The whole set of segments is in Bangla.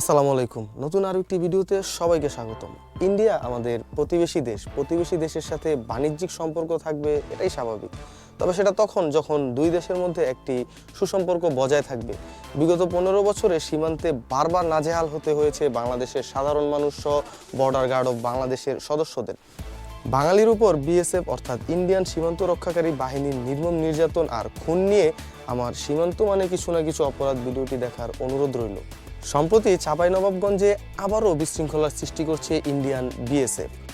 আসসালামু আলাইকুম। নতুন আরও একটি ভিডিওতে সবাইকে স্বাগতম। ইন্ডিয়া আমাদের প্রতিবেশী দেশ। প্রতিবেশী দেশের সাথে বাণিজ্যিক সম্পর্ক থাকবে, এটাই স্বাভাবিক। তবে সেটা তখন যখন দুই দেশের মধ্যে একটি সুসম্পর্ক বজায় থাকবে। বিগত পনেরো বছরে সীমান্তে বারবার নাজেহাল হতে হয়েছে বাংলাদেশের সাধারণ মানুষ সহ বর্ডার গার্ড অফ বাংলাদেশের সদস্যদের। বাঙালির উপর বিএসএফ অর্থাৎ ইন্ডিয়ান সীমান্ত রক্ষাকারী বাহিনীর নির্মম নির্যাতন আর খুন নিয়ে আমার সীমান্ত মানে কিছু না কিছু অপরাধ ভিডিওটি দেখার অনুরোধ রইল। সম্প্রতি চাঁপাইনবাবগঞ্জে আবারও বিশৃঙ্খলার সৃষ্টি করছে ইন্ডিয়ান বিএসএফ।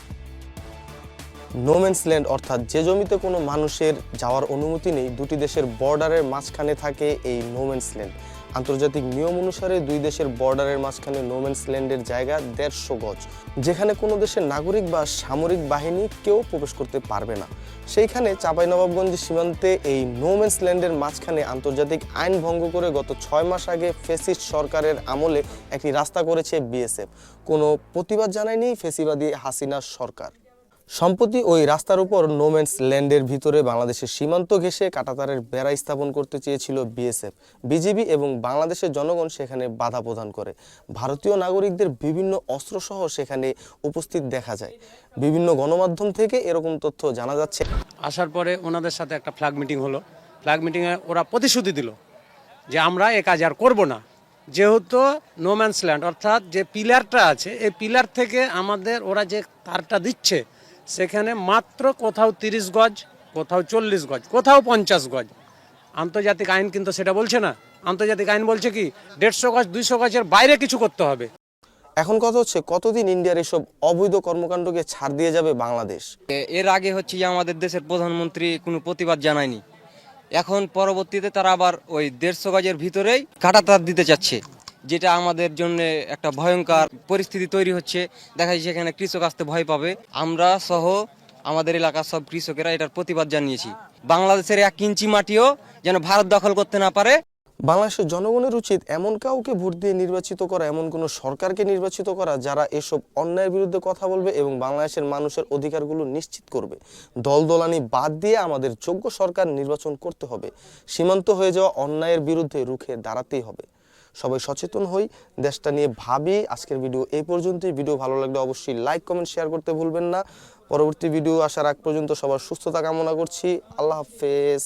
নোম্যান্স ল্যান্ড অর্থাৎ যে জমিতে কোনো মানুষের যাওয়ার অনুমতি নেই, দুটি দেশের বর্ডারের মাঝখানে থাকে এই নোম্যান্স ল্যান্ড আন্তর্জাতিক নিয়ম অনুসারে দুই দেশের বর্ডারের মাঝখানে নোম্যান্স ল্যান্ডের জায়গা দেড়শো গজ। যেখানে কোনো দেশের নাগরিক বা সামরিক বাহিনী কেউ প্রবেশ করতে পারবে না। সেইখানে চাঁপাইনবাবগঞ্জ সীমান্তে এই নোম্যান্স ল্যান্ডের মাঝখানে আন্তর্জাতিক আইন ভঙ্গ করে গত ছয় মাস আগে ফেসিস্ট সরকারের আমলে একটি রাস্তা করেছে বিএসএফ। কোনো প্রতিবাদ জানায়নি ফেসিবাদী হাসিনা সরকার। সম্প্রতি ওই রাস্তার উপর নোম্যান্স ল্যান্ডের ভিতরে বাংলাদেশের সীমান্ত ঘেঁষে কাটাতারের বেড়া স্থাপন করতে চেয়েছিল বিএসএফ বিজিবি এবং বাংলাদেশের জনগণ সেখানে বাধা প্রদান করে। ভারতীয় নাগরিকদের বিভিন্ন অস্ত্রসহ সেখানে উপস্থিত দেখা যায়। বিভিন্ন গণমাধ্যম থেকে এরকম তথ্য জানা যাচ্ছে। আসার পরে ওনাদের সাথে একটা ফ্ল্যাগ মিটিং হলো। ফ্ল্যাগ মিটিংয়ে ওরা প্রতিশ্রুতি দিল যে আমরা এ কাজ আর করব না। যেহেতু নোম্যান্স ল্যান্ড অর্থাৎ যে পিলারটা আছে, এই পিলার থেকে আমাদের, ওরা যে তারটা দিচ্ছে সেখানে মাত্র কোথাও তিরিশ গজ কোথাও চল্লিশ গজ কোথাও পঞ্চাশ গজ। আন্তর্জাতিক আইন কিন্তু সেটা বলছে না। আন্তর্জাতিক আইন বলছে কি দেড়শো গজ দুইশো গজের বাইরে কিছু করতে হবে। এখন কথা হচ্ছে কতদিন ইন্ডিয়ার এসব অবৈধ কর্মকাণ্ডকে ছাড় দিয়ে যাবে বাংলাদেশ? এর আগে হচ্ছে যে আমাদের দেশের প্রধানমন্ত্রী কোনো প্রতিবাদ জানায়নি। এখন পরবর্তীতে তারা আবার ওই দেড়শো গজের ভিতরেই কাটাতার দিতে চাচ্ছে। যেটা আমাদের জন্য একটা ভয়ঙ্কর পরিস্থিতি তৈরি হচ্ছে। দেখা যাচ্ছে এখানে কৃষক আসতে ভয় পাবে। আমরা সহ আমাদের এলাকার সব কৃষকেরা এটার প্রতিবাদ জানিয়েছি। বাংলাদেশের এক ইঞ্চি মাটিও যেন ভারত দখল করতে না পারে। বাংলাদেশের জনগণের উচিত এমন কাউকে ভোট দিয়ে নির্বাচিত করা, এমন কোনো সরকারকে নির্বাচিত করা যারা এসব অন্যায়ের বিরুদ্ধে কথা বলবে এবং বাংলাদেশের মানুষের অধিকারগুলো নিশ্চিত করবে। দলদলানি বাদ দিয়ে আমাদের যোগ্য সরকার নির্বাচন করতে হবে। সীমান্ত হয়ে যাওয়া অন্যায়ের বিরুদ্ধে রুখে দাঁড়াতেই হবে। সবাই সচেতন হই, দেশটা নিয়ে ভাবি। আজকের ভিডিও এই পর্যন্তই। ভিডিও ভালো লাগলে অবশ্যই লাইক কমেন্ট শেয়ার করতে ভুলবেন না। পরবর্তী ভিডিও আসার আগ পর্যন্ত সবার সুস্থতা কামনা করছি। আল্লাহ হাফেজ।